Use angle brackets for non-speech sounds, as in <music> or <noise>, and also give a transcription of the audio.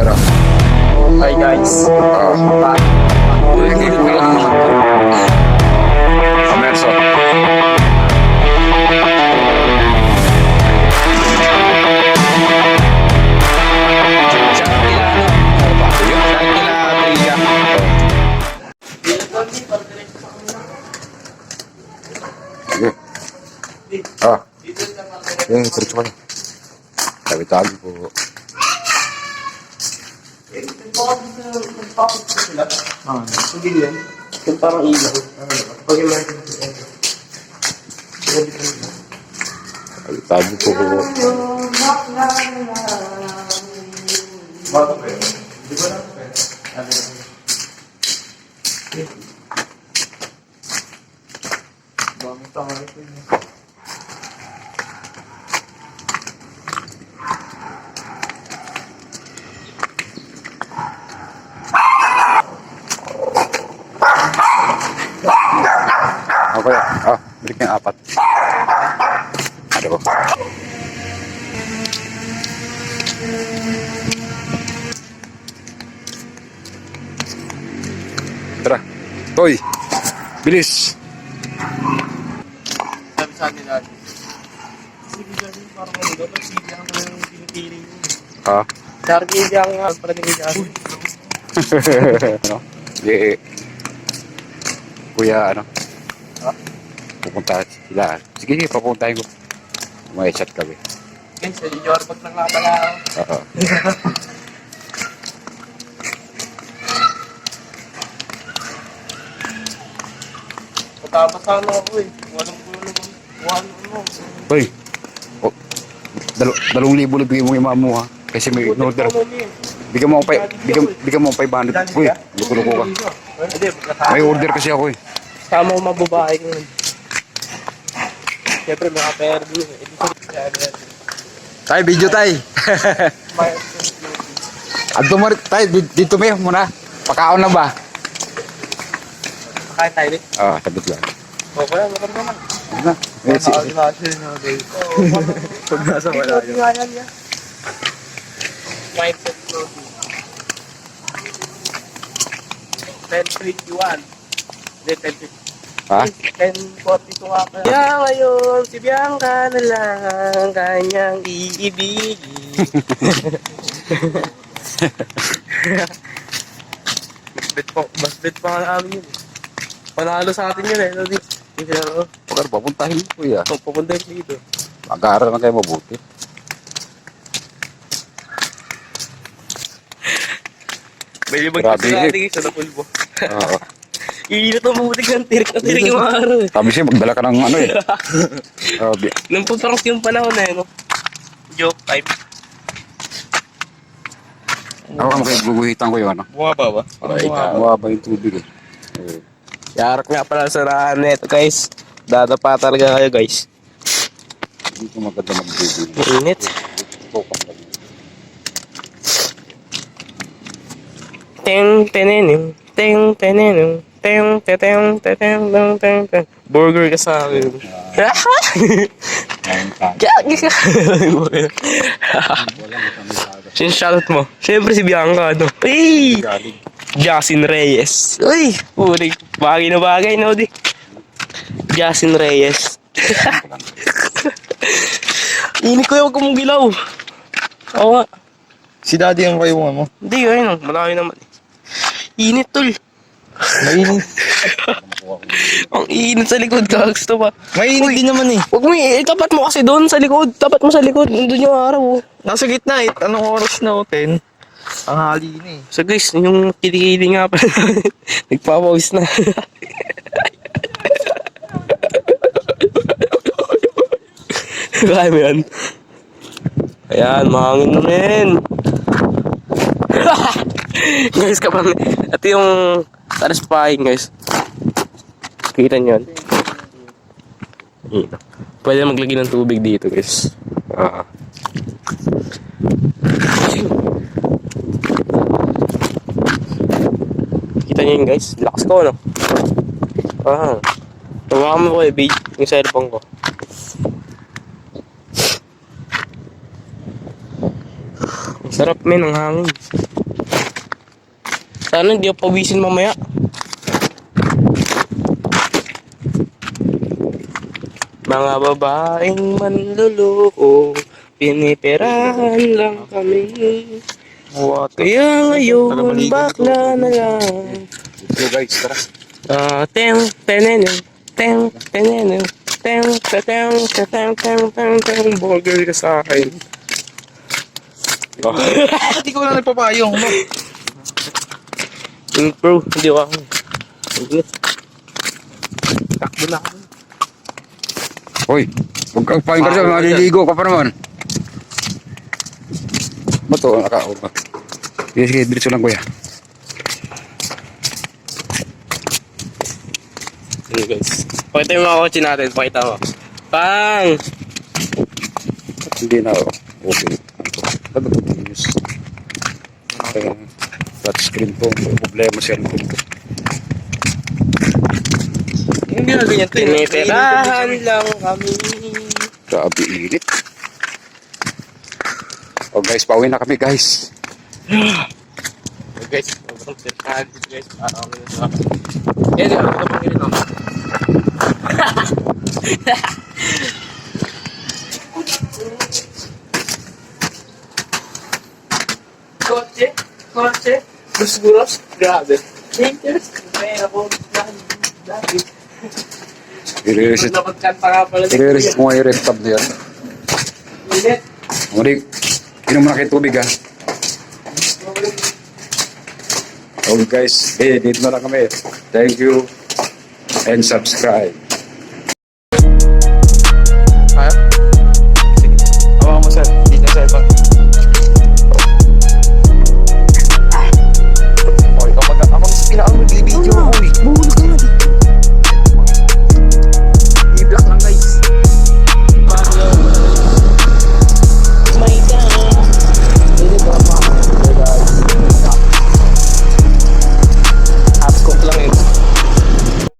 Pero, Hi guys. ah, Amerso. Sige. Ah. Yung diretso ko na. Tabi-tabi po. Ah, hindi yan. Parang ilaw. Pag yung mga Tabi-tabi po. Bago pa yun. Di ba lang pa yun? Bangit ang ano ko yun. Okay. Ah, balik na yung apat. Ano ba? Tara. Toy. Bilis. Sabi sa atin natin. Sige dyan, parang ano daw, sige ang pinipili mo. Ha? Sargi ang nga, para ni Kuya Aaron. ano? <laughs> Sige. Kuya, ano? Ha? Pupunta sila. Sige, sige, papuntahin ko. May chat kami. Guys, sa Jorbag na nga pala. Oo. <laughs> Matapos ano ako eh. Walang ano One ano. Toy. Oh, dalo, dalawang libo lang bigyan mo yung mama mo ha. Kasi may in-order. Bigyan mo ako pa, bigyan, bigyan mo ako 500. Uy, luko-luko ka. May order kasi ako eh. Sama ko mababae ko. Siyempre, din. eh. Tay, video tay. Adto mo tay, di- dito may muna. Pakaon na ba? Kain tayo rin. Ah, sabit lang. O, wala, wala naman. Na? Eh, si, Pag nasa malayo. Mindset floating. 10.51. Hindi, 10.50. ha? 10.42 nga pala. Kaya ngayon, si Bianca na lang ang kanyang iibigin. bet pa, mas bet pa nga namin yun. eh. Panalo sa atin yun eh. No, di, di, pero, Pero papuntahin ko ya. kung pupunta yun dito. Mag-aaral na kayo mabuti. May libag Grabe kasi yun. natin sa napulbo. Oo. Iinit ang butik ng tirik na tirik yung araw eh. Sabi siya, magdala ka ng ano eh. <laughs> Sabi. Nung puparang yung panahon na yun, no? Joke type. Ako kamo kayo guguhitan ko yung ano. Bumaba ba? Mawaba yung tubig eh. Eh, Yarak nga pala sa rahan neto guys. Dadapa talaga kayo guys. Hindi ko maganda mag-baby. Mainit. Teng tenenim. Teng tenenim. Teng teteng teteng teng teng teng. Burger ka sa akin. <laughs> Sino shoutout mo? Siyempre si Bianca, ano? Ay! Jasin Reyes. Uy! Uy, bagay na bagay, no, di? Jasin Reyes. <laughs> Init ko yung kumugilaw. Oo nga. Si daddy ang kayungan mo. Hindi, ayun, malayo naman. Init, tol. Mainit. <laughs> Ang init sa likod, gags to pa. Mainit din naman eh. Huwag mo, eh, tapat mo kasi doon sa likod. Tapat mo sa likod. Nandun yung araw, oh. Nasa gitna eh. Anong oras na o? 10? Ang hali na eh. So guys, yung kilikili nga pala. <laughs> Nagpapawis na. <laughs> Kaya mo yan. Ayan, mahangin na men. guys, kapag ito yung satisfying guys. Kita nyo. Yun. Pwede maglagay ng tubig dito guys. Ah. Kita niyo yun guys. Lakas ko no. Ah. Tawakan mo ko eh, babe. Yung cellphone ko. Sarap men, ang hangin. Sana hindi ako pawisin mamaya. Mga babaeng manluloko, piniperahan lang kami. What? Kaya ngayon, bakla na lang. So guys, tara. Ah, teng, tenenen, teng, tenenen, teng, teteng, teteng, teng, teng, teng, burger ka sa akin. Oh. Bakit ikaw lang nagpapayong? No? <laughs> Mm, bro, hindi ako. Sige. Takbo na ako. Hoy, huwag kang pahin ka dyan, Ah, maliligo ka pa naman. Ba't to, nakaon ka? Sige, sige, diretso lang kuya. Sige guys. Pakita yung mga kotse natin. Pakita mo. Pang! Hindi na, oh. okay. Ano ba ito? News. Uh, touch screen po. May problema siya rin po. Hindi na ganyan. Piniperahan lang kami. Grabe init. Oh guys, pauwi na kami guys. <gasps> So guys, sobrang sirkahan dito guys. Parang ano sa... Yan yun, ito pang ganito. Kotse, kotse, gusto grabe. Dangerous, kaya ako dati. I-reset. Napagkanta nga pala I-reset mo yung red tab na yan. Init. Muli, inom na kayo tubig ha. Okay guys, eh, dito na lang kami. Thank you and subscribe.